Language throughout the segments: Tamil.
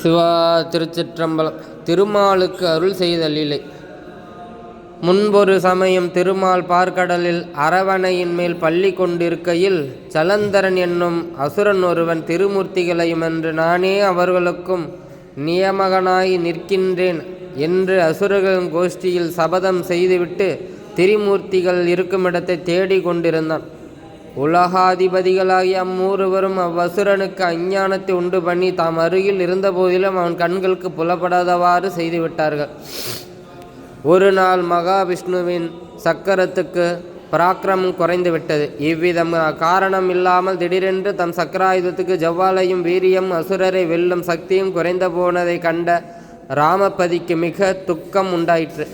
சிவா திருச்சிற்றம்பலம். திருமாலுக்கு அருள் செய்தல் இல்லை முன்பொரு சமயம் திருமால் பார்க்கடலில் அரவணையின் மேல் பள்ளி கொண்டிருக்கையில் சலந்தரன் என்னும் அசுரன் ஒருவன் திருமூர்த்திகளையும் என்று நானே அவர்களுக்கும் நியமகனாய் நிற்கின்றேன் என்று அசுரர்களின் கோஷ்டியில் சபதம் செய்துவிட்டு திரிமூர்த்திகள் இருக்குமிடத்தை தேடிக் கொண்டிருந்தான். உலகாதிபதிகளாகிய அம்மூருவரும் அவ்வசுரனுக்கு அஞ்ஞானத்தை உண்டு பண்ணி தாம் அருகில் இருந்தபோதிலும் அவன் கண்களுக்கு புலப்படாதவாறு செய்துவிட்டார்கள். ஒரு நாள் மகாவிஷ்ணுவின் சக்கரத்துக்கு பராக்கிரமம் குறைந்துவிட்டது. இவ்விதம் காரணம் இல்லாமல் திடீரென்று தம் சக்கராயுதத்துக்கு ஜவ்வாலையும் வீரியம் அசுரரை வெல்லும் சக்தியும் குறைந்து போனதை கண்ட ராமபதிக்கு மிக துக்கம் உண்டாயிற்று.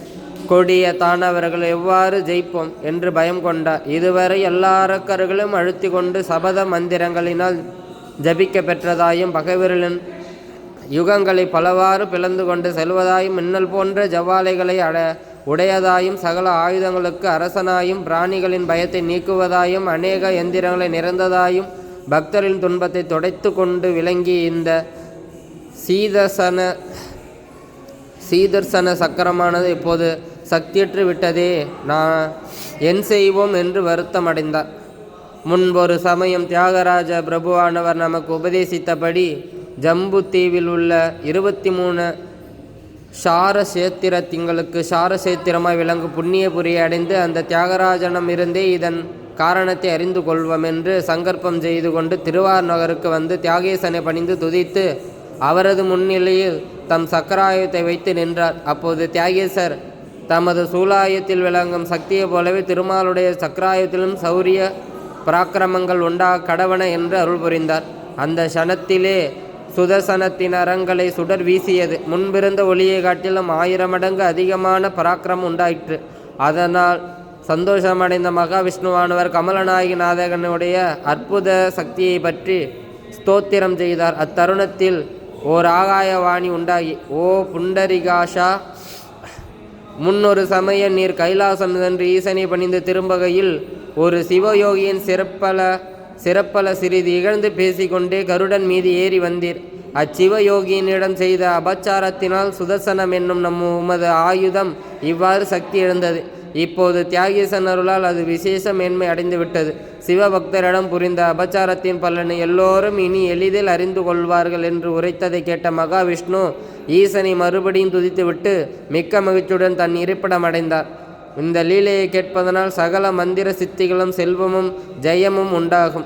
கொடிய தானவர்கள் எவ்வாறு ஜெயிப்போம் என்று பயம் கொண்டார் இதுவரை எல்லா அரக்கர்களும் அழுத்தி கொண்டு சபத மந்திரங்களினால் ஜபிக்க பெற்றதாயும் பகைவர்களின் யுகங்களை பலவாறு பிளந்து கொண்டு செல்வதாயும் மின்னல் போன்ற ஜவ்வாலைகளை அட உடையதாயும் சகல ஆயுதங்களுக்கு அரசனாயும் பிராணிகளின் பயத்தை நீக்குவதாயும் அநேக எந்திரங்களை நிறைந்ததாயும் பக்தரின் துன்பத்தை துடைத்து கொண்டு விளங்கி இந்த சீதசன சீதர்சன சக்கரமானது இப்போது சக்தியற்று விட்டதே. நான் என் செய்வோம் என்று வருத்தம் அடைந்தார் முன்பொரு சமயம் தியாகராஜ பிரபுவானவர் நமக்கு உபதேசித்தபடி ஜம்புத்தீவில் உள்ள இருபத்தி மூணு சாரசேத்திர திங்களுக்கு சாரசேத்திரமாய் விளங்கும் புண்ணியபுரியை அடைந்து அந்த தியாகராஜனம் இருந்தே இதன் காரணத்தை அறிந்து கொள்வோம் என்று சங்கற்பம் செய்து கொண்டு திருவார் நகருக்கு வந்து தியாகேசனை பணிந்து துதித்து அவரது முன்னிலையில் தம் சக்கராயுதத்தை வைத்து நின்றார். அப்போது தியாகேசர் தமது சூலாயத்தில் விளங்கும் சக்தியைப் போலவே திருமாலுடைய சக்கராயத்திலும் சௌரிய பராக்கிரமங்கள் உண்டாக கடவன என்று அருள் புரிந்தார். அந்த சனத்திலே சுதர்சனத்தின் அரங்களை சுடர் வீசியது. முன்பிருந்த ஒளியை காட்டிலும் ஆயிரம் மடங்கு அதிகமான பராக்கிரமம் உண்டாயிற்று. அதனால் சந்தோஷமடைந்த மகாவிஷ்ணுவானவர் கமலநாயகி நாதகனுடைய அற்புத சக்தியை பற்றி ஸ்தோத்திரம் செய்தார். அத்தருணத்தில் ஓர் ஆகாயவாணி உண்டாகி ஓ புண்டரிகாஷா முன்னொரு சமய நீர் கைலாசம் சென்று ஈசனை பணிந்து திரும்பகையில் ஒரு சிவயோகியின் சிறப்பல சிறப்பல சிறிது இகழ்ந்து பேசிக்கொண்டே கருடன் மீது ஏறி வந்தீர். அச்சிவயோகியினிடம் செய்த அபச்சாரத்தினால் சுதர்சனம் என்னும் நம் உமது ஆயுதம் இவ்வாறு சக்தி எழுந்தது இப்போது தியாகேசன் அருளால் அது விசேஷ மேன்மை அடைந்துவிட்டது. சிவபக்தரிடம் புரிந்த அபச்சாரத்தின் பலனை எல்லோரும் இனி எளிதில் அறிந்து கொள்வார்கள் என்று உரைத்ததை கேட்ட மகாவிஷ்ணு ஈசனை மறுபடியும் துதித்துவிட்டு மிக்க மகிழ்ச்சியுடன் தன் இருப்பிடம் அடைந்தார் இந்த லீலையை கேட்பதனால் சகல மந்திர சித்திகளும் செல்வமும் ஜெயமும் உண்டாகும்.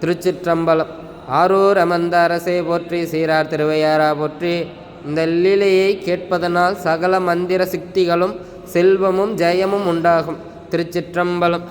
திருச்சிற்றம்பலம். ஆரூர் அமர்ந்த அரசே போற்றி சீரார் திருவையாரா போற்றி. இந்த லீலையை கேட்பதனால் சகல மந்திர சித்திகளும் செல்வமும் ஜெயமும் உண்டாகும். திருச்சிற்றம்பலம்.